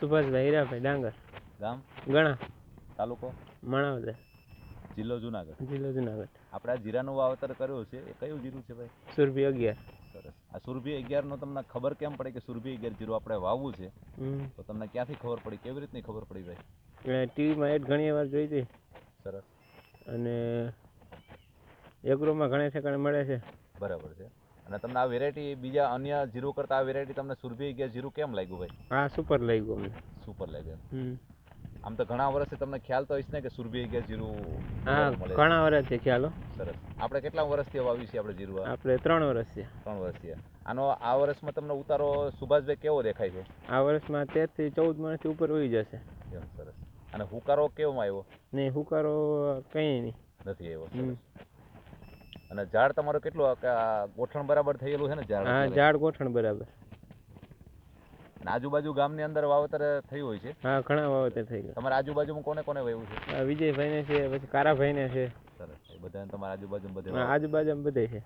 સુભાષભાઈ હીરાભાઈ ડાંગર. ગામ? ગણા. તાલુકો? માણાવદર. જિલ્લો જુનાગઢ. જિલ્લો જુનાગઢ. આપણે આ જીરાનું વાવતર કર્યું છે. એ કયું જીરું છે ભાઈ? સુરભી અગિયાર. સરસ. આ સુરભી અગિયારનો તમને ખબર કેમ પડે કે સુરભી અગિયાર જીરું આપણે વાવવું છે? તો તમને ક્યાંથી ખબર પડી? કેવી રીતની ખબર પડી ભાઈ? ટીવીમાં એડ ઘણી વાર જોઈ હતી. સરસ. અને એગ્રોમાં ઘણા ઠેકાણે મળે છે. બરાબર છે. અને તમને આ વેરાયટી બીજા અન્ય જીરું કરતા આ વેરાયટી તમને સુરભી અગિયાર જીરું કેમ લાગ્યું ભાઈ? હા સુપર લાગ્યું અમને. સુપર લાગ્યું આમ તો ઘણા વર્ષથી તમને ખ્યાલ તો હશે ને કે સુરભી અગિયાર જીરું હા ઘણા વર્ષથી ખ્યાલ સરસ. આપણે કેટલા વર્ષથી વાવી છે આપણે જીરું આપણે ત્રણ વર્ષ છે ત્રણ વર્ષથી આનો આ વર્ષમાં તમને ઉતારો સુભાષભાઈ કેવો દેખાય છે? આ વર્ષમાં તેરથી ચૌદ માણસથી ઉપર હોઈ જશે. સરસ. અને હુકારો કેવો આવ્યો? નહીં હુકારો કંઈ નહીં. નથી આવ્યો અને ઝાડ તમારું કેટલું ગોઠણ બરાબર થયેલું છે ને ઝાડ હા ઝાડ ગોઠણ બરાબર. આજુબાજુ ગામની અંદર વાવેતર થયું હોય છે? હા ઘણા વાવેતર થઈ ગયા. તમારા આજુબાજુમાં કોને કોને વાવ્યું છે? વિજયભાઈ ને છે પછી કારાભાઈ ને છે. સરસ બધા તમારા આજુબાજુ બધે આજુબાજુ બધે છે.